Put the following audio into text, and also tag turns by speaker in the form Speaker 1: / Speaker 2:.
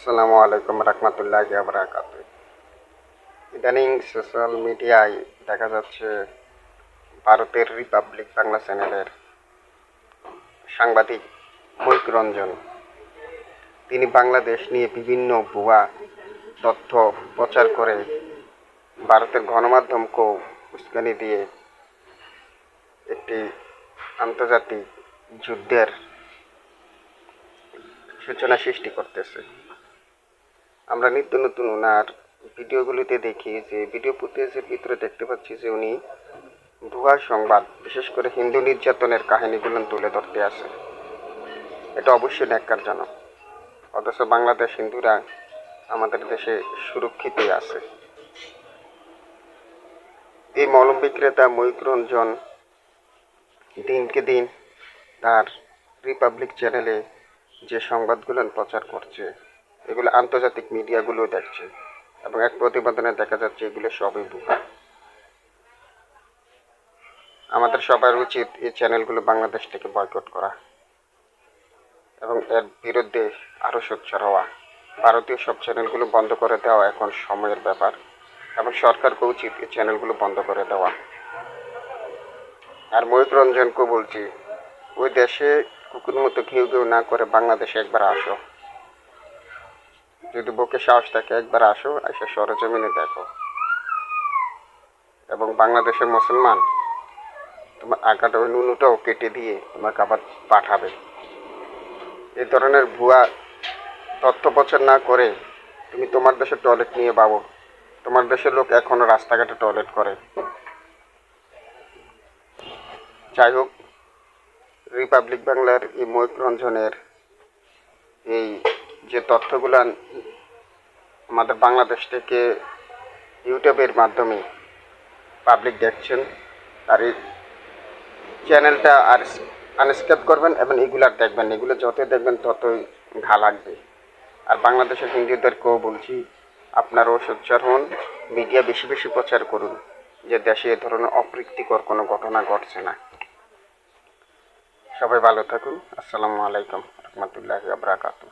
Speaker 1: আসসালামু আলাইকুম রহমতুল্লাহ আবরাকাত ইদানিং সোশ্যাল মিডিয়ায় দেখা যাচ্ছে ভারতের রিপাবলিক বাংলা চ্যানেলের সাংবাদিক মৈক রঞ্জন। তিনি বাংলাদেশ নিয়ে বিভিন্ন ভুয়া তথ্য প্রচার করে ভারতের গণমাধ্যমকেও উস্কানি দিয়ে একটি আন্তর্জাতিক যুদ্ধের সূচনা সৃষ্টি করতেছে। আমরা নিত্য নতুন ওনার ভিডিওগুলিতে দেখি যে ভিডিও ফুটেজের ভিতরে দেখতে পাচ্ছি যে উনি ভুয়া সংবাদ, বিশেষ করে হিন্দু নির্যাতনের কাহিনীগুলো তুলে ধরতে আসে। এটা অবশ্যই ন্যাক্কারজনক। অথচ বাংলাদেশ হিন্দুরা আমাদের দেশে সুরক্ষিতই আছে। এই মলম বিক্রেতা ময়ূরঞ্জন দিনকে দিন তার রিপাবলিক চ্যানেলে যে সংবাদগুলো প্রচার করছে এগুলো আন্তর্জাতিক মিডিয়াগুলো দেখছে এবং এক প্রতিবেদনে দেখা যাচ্ছে এগুলো সবই ভুয়া আমাদের সবার উচিত এই চ্যানেলগুলো বাংলাদেশ থেকে বয়কট করা এবং এর বিরুদ্ধে আরও সোচ্চার হওয়া। ভারতীয় সব চ্যানেলগুলো বন্ধ করে দেওয়া এখন সময়ের ব্যাপার এবং সরকারকে উচিত এই চ্যানেলগুলো বন্ধ করে দেওয়া। আর ময়ূক রঞ্জনকে বলছি, ওই দেশে কুকুর মতো ঘেউ ঘেউ না করে বাংলাদেশে একবার আসো। যদি বুকে সাহস থাকে, একবার আসো, এসে সরজমিনে দেখো। এবং বাংলাদেশের মুসলমান, তোমার আঁকাটা ওই নুনুটাও কেটে দিয়ে তোমাকে আবার পাঠাবে। এই ধরনের ভুয়া প্রচার না করে তুমি তোমার দেশে টয়লেট নিয়ে পাবো তোমার দেশের লোক এখনও রাস্তাঘাটে টয়লেট করে। যাই হোক, রিপাবলিক বাংলার এই ময়ূক রঞ্জনের এই যে তথ্যগুলো আমাদের বাংলাদেশ থেকে ইউটিউবের মাধ্যমে পাবলিক দেখছেন আর এই চ্যানেলটা আর আনস্ক্রাইব করবেন এবং এগুলো আর দেখবেন। এগুলো যতই দেখবেন, ততই ঘা লাগবে। আর বাংলাদেশের হিন্দুদেরকেও বলছি, আপনারাও সোচ্চার হন মিডিয়া বেশি বেশি প্রচার করুন, যে দেশে এ ধরনের অপ্রীতিকর কোনো ঘটনা ঘটছে না। সবাই ভালো থাকুন। আসসালামু আলাইকুম। রহমতুল্লাহ আবরাকাতু